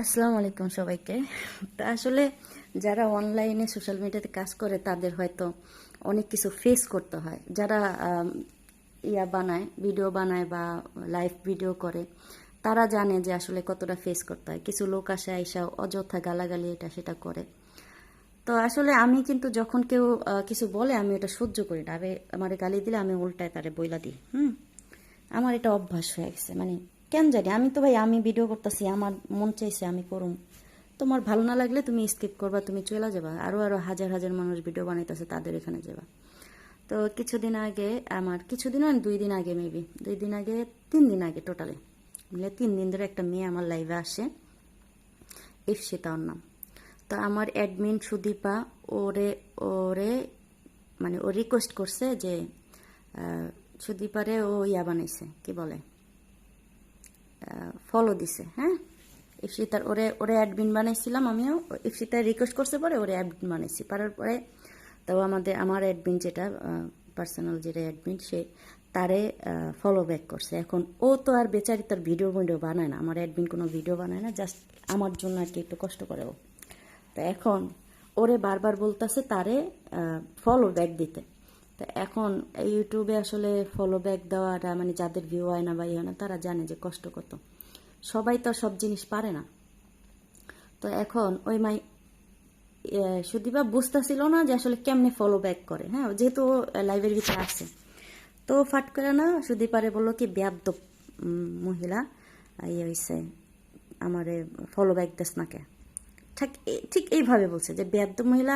আসসালামু আলাইকুম সবাইকে। তা আসলে যারা অনলাইনে সোশ্যাল মিডিয়াতে কাজ করে, তাদের হয়তো অনেক কিছু ফেস করতে হয়। যারা ইয়া বানায় ভিডিও বানায় বা লাইভ ভিডিও করে, তারা জানে যে আসলে কতটা ফেস করতে হয়। কিছু লোক আসে আইসা অযথা গালাগালি এটা সেটা করে। তো আসলে আমি কিন্তু যখন কেউ কিছু বলে, আমি এটা সহ্য করি না। আমি আমার গালি দিলে আমি উল্টায় তারে বইলা দিই। হুম? আমার এটা অভ্যাস হয়ে গেছে। মানে কেন জানি? আমি তো ভাই, আমি ভিডিও করতেছি, আমার মন চাইছে আমি করুম। তোমার ভালো না লাগলে তুমি স্কিপ করবা, তুমি চলে যাবা। আরও আরও হাজার হাজার মানুষ ভিডিও বানাইতেছে, তাদের এখানে যাবা। তো কিছুদিন আগে আমার, কিছুদিন আর দুই দিন আগে মেবি দুই দিন আগে, তিন দিন আগে টোটালে মিলে তিন দিন ধরে একটা মেয়ে আমার লাইভে আসে ইফসিতা ওর নাম। তো আমার অ্যাডমিন সুদীপা ওরে ওরে মানে ও রিকোয়েস্ট করছে যে সুদীপারে ও ইয়া বানাইছে, কি বলে? ফলো দিছে হ্যাঁ? ইফসিতার ওরে ওরে অ্যাডমিন বানাইছিলাম আমিও ইফসিতার রিকোয়েস্ট করছে পরে ওরে অ্যাডমিন বানাইছি। পারার পরে তাও আমাদের, আমার অ্যাডমিন যেটা পার্সোনাল যেটা অ্যাডমিন সে তারে ফলো ব্যাক করছে। এখন ও তো আর বেচারি তার ভিডিও ভিডিও বানায় না। আমার অ্যাডমিন কোনো ভিডিও বানায় না জাস্ট আমার জন্য আর কি একটু কষ্ট করে ও। তো এখন ওরে বারবার বলতেছে তারে ফলো ব্যাক দিতে। তো এখন ইউটিউবে আসলে ফলো ব্যাক দেওয়াটা মানে যাদের ভিউ হয় না বা ইয়ে হয় না, তারা জানে যে কষ্ট কত। সবাই তো সব জিনিস পারে না। তো এখন ওই মাই সুদীপা বুঝতেছিল না যে আসলে কেমনে ফলো ব্যাক করে হ্যাঁ? যেহেতু লাইভের ভিতরে আসে তো ফাট করে না সুদীপারে বলল কি ব্যাদ্য মহিলা ইয়ে হয়েছে আমারে ফলো ব্যাক দেস নাকে ঠিক ঠিক এইভাবে বলছে যে বেদ্য মহিলা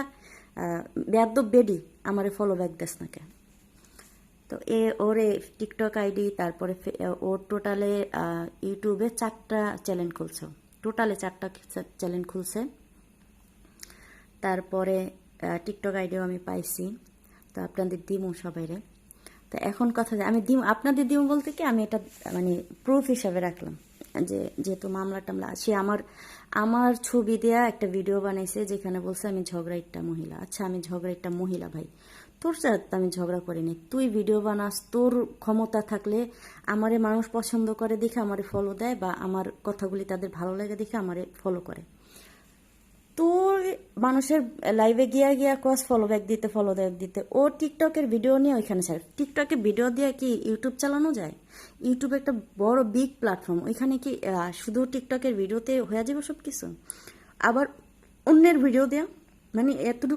বেদ্য বেডি আমারে ফলো ব্যাক দেস নাকে তো এ, ওরে টিকটক আইডি তারপরে ওর টোটালে ইউটিউবে চারটা চ্যানেল খুলছে। টোটালে চারটা চ্যানেল খুলছে। তারপরে টিকটক আইডিও আমি পাইছি। তো আপনাদের দিমু সবাইরে। তো এখন কথা আমি দিম, আপনাদের দিমু বলতে কি, আমি এটা মানে প্রুফ হিসাবে রাখলাম। যে, যেহেতু মামলা টামলা, সে আমার আমার ছবি দেয়া একটা ভিডিও বানাইছে যেখানে বলছে আমি ঝগড়া একটা মহিলা। আচ্ছা আমি ঝগড়া একটা মহিলা ভাই। তোর সাথে আমি ঝগড়া করিনি তুই ভিডিও বানাস, তোর ক্ষমতা থাকলে আমারে মানুষ পছন্দ করে দেখে আমারে ফলো দেয় বা আমার কথাগুলি তাদের ভালো লাগে দেখে আমারে ফলো করে। তোর মানুষের লাইভে গিয়া গিয়া ক্রস ফলো ব্যাক দিতে ফলো ব্যাক দিতে। ও টিকটকের ভিডিও নিয়ে ওইখানে ছাড়ে। টিকটকে ভিডিও দিয়ে কি ইউটিউব চালানো যায়? ইউটিউব একটা বড় বিগ প্ল্যাটফর্ম ওইখানে কি শুধু টিকটকের ভিডিওতে হয়ে যাবে সব কিছু আবার অন্যের ভিডিও দেয়া? মানে এতটুকু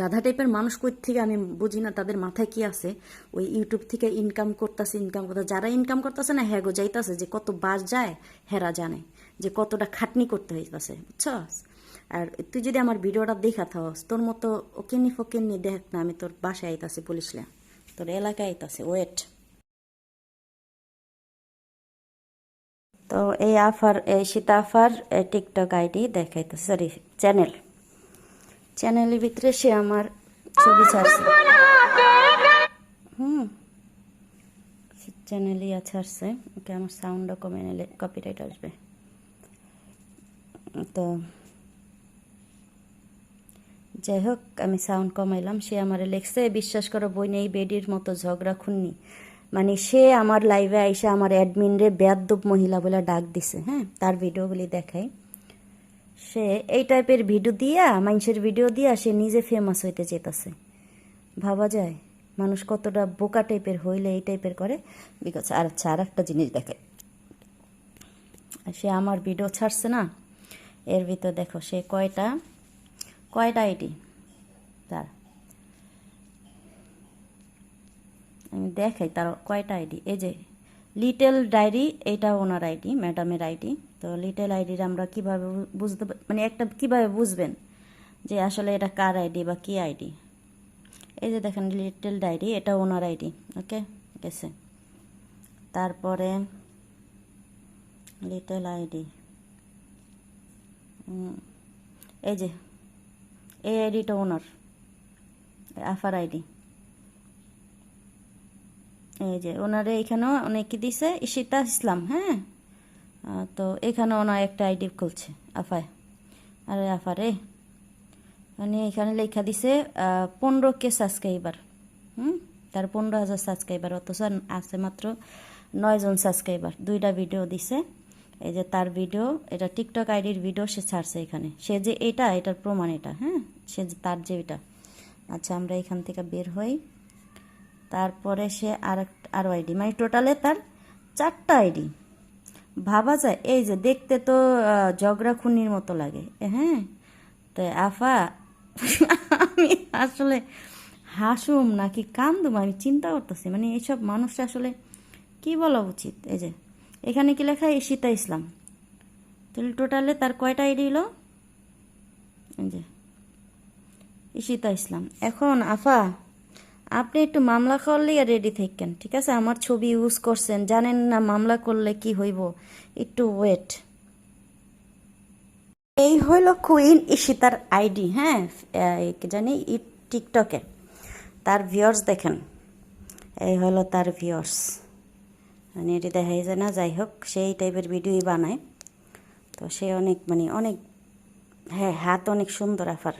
গাধা টাইপের মানুষ কই থেকে আমি বুঝি না তাদের মাথায় কি আছে? ওই ইউটিউব থেকে ইনকাম করতেছে ইনকাম করতে যারা ইনকাম করতেছে না হ্যাগো যাইতাছে যে কত বাস যায়, হেরা জানে যে কতটা খাটনি করতে হইতাছে। বুঝছস? আর তুই যদি আমার ভিডিওটা দেখা থাকস তোর মতো ওকেনি ফোকেনি দেখ না, আমি তোর বাসায় আইতাছি পুলিশলে। তোর এলাকায় আইতাছে ওয়েট তো এই আফার, এই সীতা আফার টিকটক আইডি দেখাইতেছে সরি চ্যানেল চ্যানেলের ভিতরে সে আমার ছবি ছাড়ছে। হুম। চ্যানেলই ছাড়ছে, ওকে আমার সাউন্ডও কমে নিলে কপিরাইট আসবে। তো যাই হোক আমি সাউন্ড কমাইলাম। সে আমারে লেখছে, বিশ্বাস করো, বই নেই, বেডির মতো ঝগড়া খুননি। মানে সে আমার লাইভে আইসে আমার অ্যাডমিন রে বেয়াদ্দব মহিলা বলে ডাক দিছে হ্যাঁ? তার ভিডিওগুলি দেখাই। সে এই টাইপের ভিডিও দিয়া, মানুষের ভিডিও দিয়া সে নিজে ফেমাস হইতে যেতেছে। ভাবা যায়, মানুষ কতটা বোকা টাইপের হইলে এই টাইপের করে। বিকজ আর আচ্ছা আর একটা জিনিস দেখে। সে আমার ভিডিও ছাড়ছে না। এর ভিতর দেখো, সে কয়টা? কয়টা আইডি তার আমি দেখাই তার কয়টা আইডি। এই যে, লিটেল ডায়েরি, এটা ওনার আইডি, ম্যাডামের আইডি। তো লিটেল আইডির আমরা কীভাবে বুঝতে মানে একটা কীভাবে বুঝবেন যে আসলে এটা কার আইডি বা কি আইডি? এই যে দেখেন, লিটেল ডায়েরি, এটা ওনার আইডি, ওকে? গেছে। তারপরে লিটল আইডি। এই যে এই আইডিটা ওনার আফার আইডি এই যে ওনারে এখানেও অনেকে দিছে, ঈশিতা ইসলাম হ্যাঁ? তো এখানে ওনার একটা আইডি খুলছে আফায় আরে আফারে মানে এখানে লেখা দিছে পনেরো কে সাবস্ক্রাইবার হুম? তার পনেরো হাজার সাবস্ক্রাইবার অথচ আছে মাত্র নয়জন সাবস্ক্রাইবার দুইটা ভিডিও দিছে। এই যে তার ভিডিও এটা টিকটক আইডির ভিডিও সে ছাড়ছে এখানে। সে যে এটা, এটার প্রমাণ এটা হ্যাঁ? সে যে তার যে এটা। আচ্ছা আমরা এখান থেকে বের হই। তারপরে সে আর আরও আইডি মানে টোটালে তার চারটা আইডি ভাবা যায়, এই যে দেখতে তো ঝগড়া খুনির মতো লাগে হ্যাঁ? তো আফা, আমি আসলে হাসুম নাকি কান্দুম, আমি চিন্তা করতেছি। মানে এইসব মানুষটা আসলে কি বলা উচিত? এই যে এখানে কি লেখা? ঈশিতা ইসলাম। তাহলে টোটালে তার কয়টা আইডি হলো? যে, ঈশিতা ইসলাম। এখন আফা, আপনি একটু মামলা করলে রেডি থাকেন, ঠিক আছে? আমার ছবি ইউজ করছেন, জানেন না মামলা করলে কি হইব? একটু ওয়েট এই হইল কুইন ঈশিতার আইডি হ্যাঁ? জানি টিকটকে তার ভিউয়ার্স দেখেন। এই হলো তার ভিউয়ার্স মানে এটি দেখাই যায় না, যাই হোক সেই টাইপের ভিডিওই বানায়। তো সে অনেক মানে অনেক হ্যাঁ হাত অনেক সুন্দর, আফার।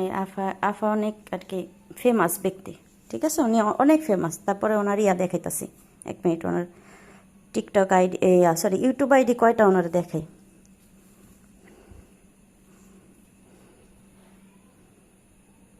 এই আফা আফা অনেক আর কি ফেমাস ব্যক্তি, ঠিক আছে? উনি অনেক ফেমাস তারপরে ওনার ইয়া দেখাইতাছি, এক মিনিট ওনার TikTok ID sorry YouTube ID কয়টা ওনার দেখাই